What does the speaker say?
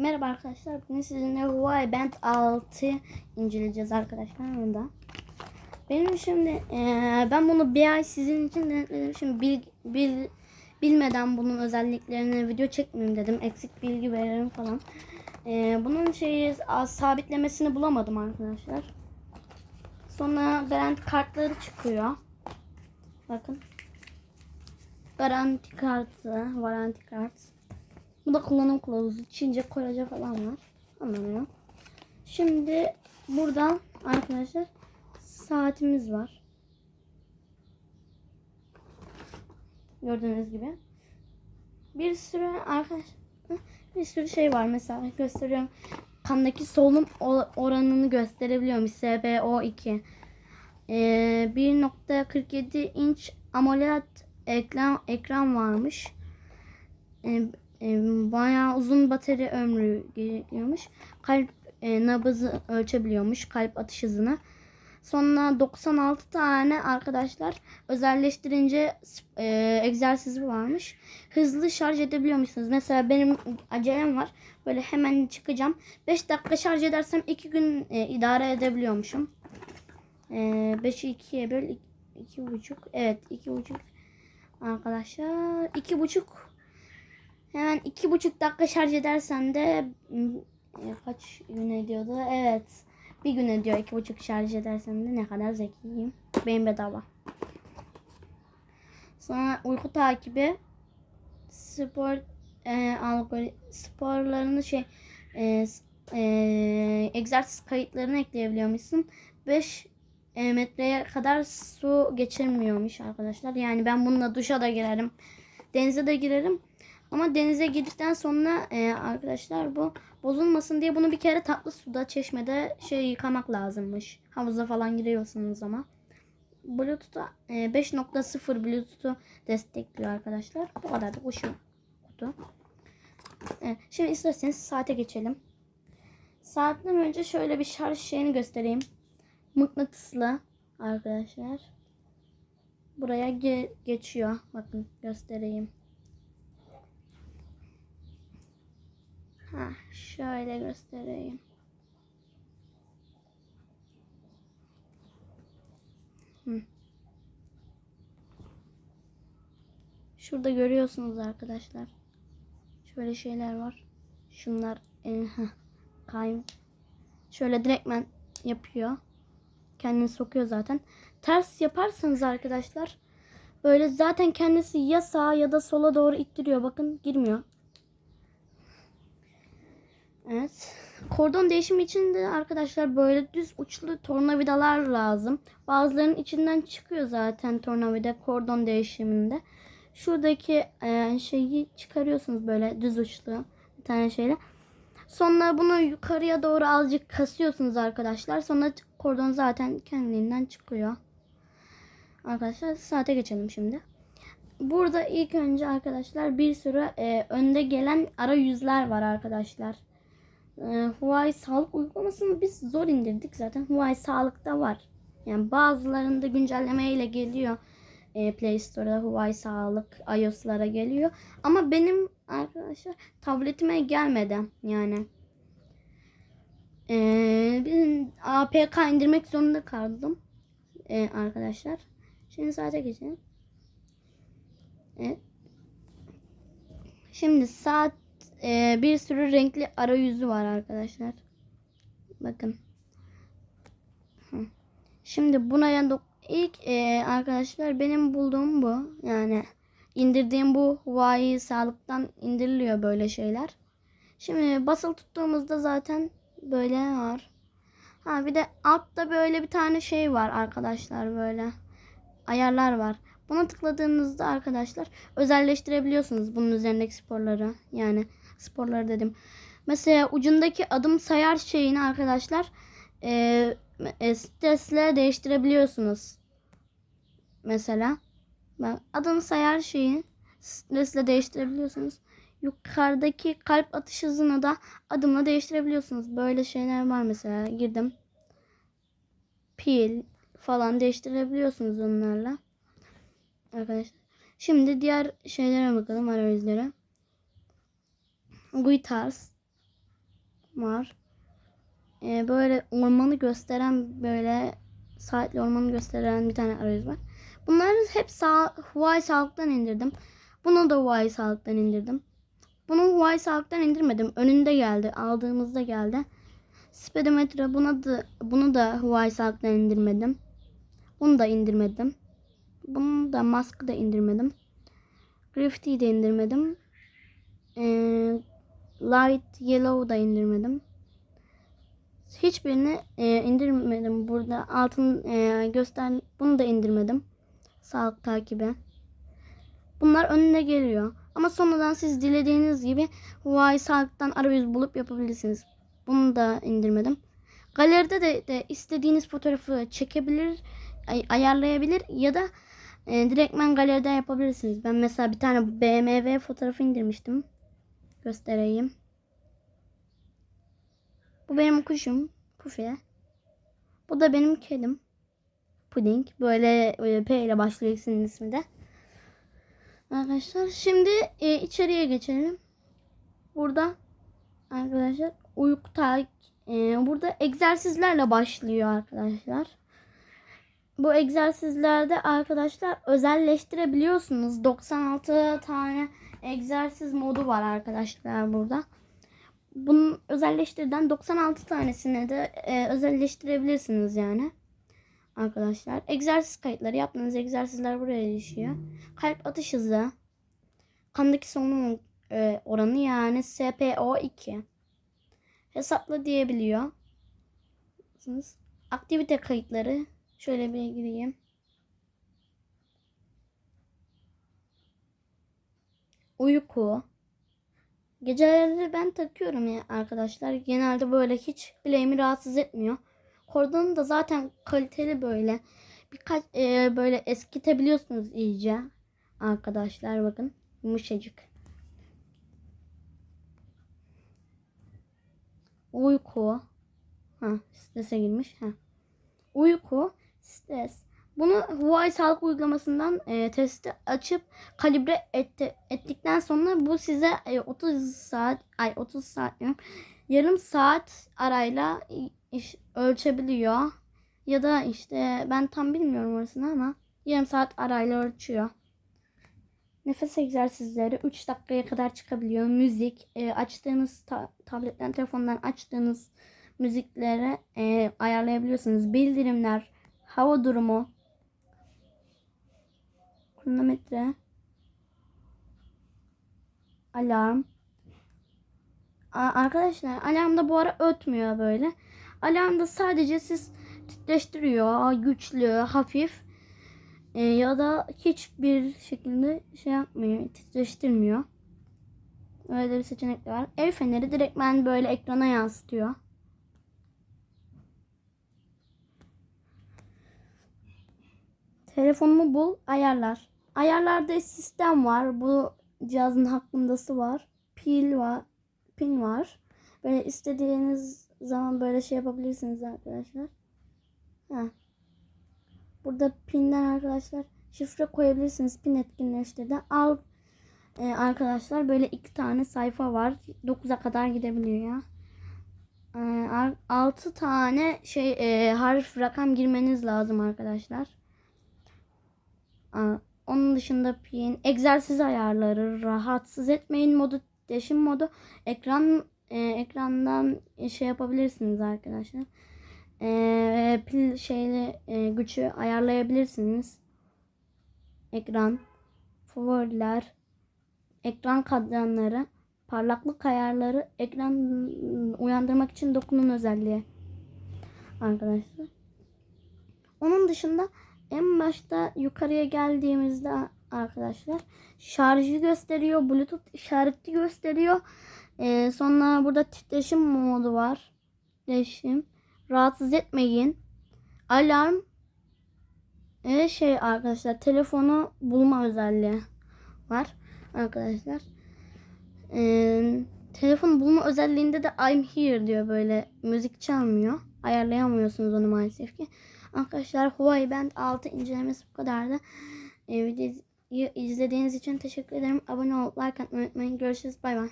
Merhaba arkadaşlar. Bugün sizinle Huawei Band 6 inceleyeceğiz arkadaşlar burada. Benim şimdi eee, ben bunu bir ay sizin için denetledim. Şimdi bil, bil, bilmeden bunun özelliklerini video çekmeyeyim dedim. Eksik bilgi veririm falan. Eee, bunun şeyi sabitlemesini bulamadım arkadaşlar. Sonra garanti kartları çıkıyor. Bakın. Garanti kartı, varanti kart. Bu da kullanım kılavuzu. Çince, Korece falan var. Anlamıyorum. Şimdi buradan arkadaşlar saatimiz var. Gördüğünüz gibi. Bir sürü arkadaşlar bir sürü şey var mesela gösteriyorum. Kandaki solunum oranını gösterebiliyorum. SBO2. Ee, 1.47 inç AMOLED ekran ekran varmış. Ee, bayağı uzun batarya ömrü gerekiyormuş. Kalp e, nabızı ölçebiliyormuş. Kalp atış hızını. Sonra 96 tane arkadaşlar özelleştirince e, egzersizi varmış. Hızlı şarj edebiliyormuşsunuz. Mesela benim acelem var. Böyle hemen çıkacağım. 5 dakika şarj edersem 2 gün e, idare edebiliyormuşum. E, 5'i 2'ye böl 2,5. Evet 2,5 arkadaşlar. 2,5 Hemen iki buçuk dakika şarj edersen de e, kaç gün ediyordu? Evet. Bir gün ediyor iki buçuk şarj edersen de ne kadar zekiyim. Benim bedava. Sonra uyku takibi spor e, algori, sporlarını şey e, e, egzersiz kayıtlarını ekleyebiliyormuşsun. 5 e, metreye kadar su geçirmiyormuş arkadaşlar. Yani ben bununla duşa da girerim. Denize de girerim. Ama denize girdikten sonra e, arkadaşlar bu bozulmasın diye bunu bir kere tatlı suda çeşmede şey yıkamak lazımmış. Havuza falan giriyorsunuz ama. Bluetooth'a e, 5.0 Bluetooth'u destekliyor arkadaşlar. Bu kadar da şu kutu. E, şimdi isterseniz saate geçelim. Saatten önce şöyle bir şarj şeyini göstereyim. Mıknatıslı arkadaşlar. Buraya ge- geçiyor. Bakın göstereyim. Ha, şöyle göstereyim. Hı. Şurada görüyorsunuz arkadaşlar. Şöyle şeyler var. Şunlar e, kayım. Şöyle direktmen yapıyor. Kendini sokuyor zaten. Ters yaparsanız arkadaşlar böyle zaten kendisi ya sağa ya da sola doğru ittiriyor. Bakın girmiyor. Evet. Kordon değişimi için de arkadaşlar böyle düz uçlu tornavidalar lazım. Bazılarının içinden çıkıyor zaten tornavida kordon değişiminde. Şuradaki e, şeyi çıkarıyorsunuz böyle düz uçlu bir tane şeyle. Sonra bunu yukarıya doğru azıcık kasıyorsunuz arkadaşlar. Sonra kordon zaten kendiliğinden çıkıyor. Arkadaşlar saate geçelim şimdi. Burada ilk önce arkadaşlar bir sürü e, önde gelen arayüzler var arkadaşlar. E, Huawei sağlık uygulamasını biz zor indirdik zaten. Huawei sağlıkta var. Yani bazılarında güncelleme ile geliyor. E, Play Store'da Huawei sağlık iOS'lara geliyor. Ama benim arkadaşlar tabletime gelmedi yani. E, bir APK indirmek zorunda kaldım. E, arkadaşlar. Şimdi saate geçelim. Evet. Şimdi saat e, bir sürü renkli arayüzü var arkadaşlar. Bakın. Şimdi buna yani ilk e, arkadaşlar benim bulduğum bu. Yani indirdiğim bu Huawei sağlıktan indiriliyor böyle şeyler. Şimdi basılı tuttuğumuzda zaten böyle var. Ha bir de altta böyle bir tane şey var arkadaşlar böyle. Ayarlar var. Buna tıkladığınızda arkadaşlar özelleştirebiliyorsunuz bunun üzerindeki sporları. Yani sporları dedim. Mesela ucundaki adım sayar şeyini arkadaşlar e, e, stresle değiştirebiliyorsunuz. Mesela bak adım sayar şeyi stresle değiştirebiliyorsunuz. Yukarıdaki kalp atış hızını da adımla değiştirebiliyorsunuz. Böyle şeyler var mesela. Girdim. Pil falan değiştirebiliyorsunuz onlarla. Arkadaşlar. Şimdi diğer şeylere bakalım arayüzlere. Guitars. var. Ee, böyle ormanı gösteren böyle saatli ormanı gösteren bir tane arayüz var. Bunları hep sağ, Huawei sağlıktan indirdim. Bunu da Huawei sağlıktan indirdim. Bunu Huawei sağlıktan indirmedim. Önünde geldi. Aldığımızda geldi. Speedometre buna da bunu da Huawei sağlıktan indirmedim. Bunu da indirmedim. Bunu da Mask'ı da indirmedim. Graffiti'yi de indirmedim. Ee, Light Yellow da indirmedim. Hiçbirini e, indirmedim. Burada altın e, göster bunu da indirmedim. Sağlık takibi. Bunlar önüne geliyor. Ama sonradan siz dilediğiniz gibi Huawei sağlıktan arayüz bulup yapabilirsiniz. Bunu da indirmedim. Galeride de, de istediğiniz fotoğrafı çekebilir, ay- ayarlayabilir ya da e, direktmen galeride yapabilirsiniz. Ben mesela bir tane BMW fotoğrafı indirmiştim. Göstereyim. Bu benim kuşum. Pufi. Bu da benim kedim. Puding. Böyle e, P ile başlıyor ikisinin ismi de. Arkadaşlar şimdi e, içeriye geçelim. Burada arkadaşlar uyku tak e, burada egzersizlerle başlıyor arkadaşlar. Bu egzersizlerde arkadaşlar özelleştirebiliyorsunuz. 96 tane egzersiz modu var arkadaşlar burada. Bunun özelleştirden 96 tanesini de e, özelleştirebilirsiniz yani. Arkadaşlar egzersiz kayıtları yaptığınız egzersizler buraya düşüyor. Kalp atış hızı, kandaki solunum e, oranı yani SPO2 hesapla diyebiliyor. Aktivite kayıtları şöyle bir gireyim. Uyku. Geceleri ben takıyorum ya arkadaşlar. Genelde böyle hiç bileğimi rahatsız etmiyor. Kordonu da zaten kaliteli böyle. Birkaç e, böyle eskitebiliyorsunuz iyice. Arkadaşlar bakın. Yumuşacık. Uyku. Ha, strese girmiş. Ha. Uyku, stres. Bunu Huawei sağlık uygulamasından e, testi açıp kalibre etti, ettikten sonra bu size e, 30 saat ay 30 saat diyorum, yarım saat arayla iş, ölçebiliyor. Ya da işte ben tam bilmiyorum orasını ama yarım saat arayla ölçüyor. Nefes egzersizleri 3 dakikaya kadar çıkabiliyor. Müzik, e, açtığınız ta- tabletten, telefondan açtığınız müziklere e, ayarlayabiliyorsunuz. Bildirimler, hava durumu, kronometre, alarm. Arkadaşlar alarm da bu ara ötmüyor böyle. Alarm da sadece siz titreştiriyor. Güçlü, hafif. E, ya da hiçbir şekilde şey yapmıyor. Titreştirmiyor. Öyle bir seçenek de var. El feneri direktmen böyle ekrana yansıtıyor. Telefonumu bul, ayarlar. Ayarlarda sistem var. Bu cihazın hakkındası var. Pil var. Pin var. Böyle istediğiniz zaman böyle şey yapabilirsiniz arkadaşlar. Ha. Burada pinden arkadaşlar şifre koyabilirsiniz. Pin etkinleştirdi. Al e, arkadaşlar böyle iki tane sayfa var. 9'a kadar gidebiliyor ya. E, 6 tane şey e, harf rakam girmeniz lazım arkadaşlar. Onun dışında pin, egzersiz ayarları, rahatsız etmeyin modu, titreşim modu, ekran e, ekrandan şey yapabilirsiniz arkadaşlar. E, pil şeyle e, gücü ayarlayabilirsiniz. Ekran, favoriler, ekran kadranları, parlaklık ayarları, ekran uyandırmak için dokunun özelliği. Arkadaşlar. Onun dışında en başta yukarıya geldiğimizde arkadaşlar şarjı gösteriyor. Bluetooth işareti gösteriyor. Ee, sonra burada titreşim modu var. Titreşim. Rahatsız etmeyin. Alarm. Ve şey arkadaşlar telefonu bulma özelliği var arkadaşlar. Ee, telefon bulma özelliğinde de I'm here diyor böyle müzik çalmıyor. Ayarlayamıyorsunuz onu maalesef ki. Arkadaşlar Huawei Band 6 incelemesi bu kadardı. Ee, videoyu izlediğiniz için teşekkür ederim. Abone olup like atmayı unutmayın. Görüşürüz. Bay bay.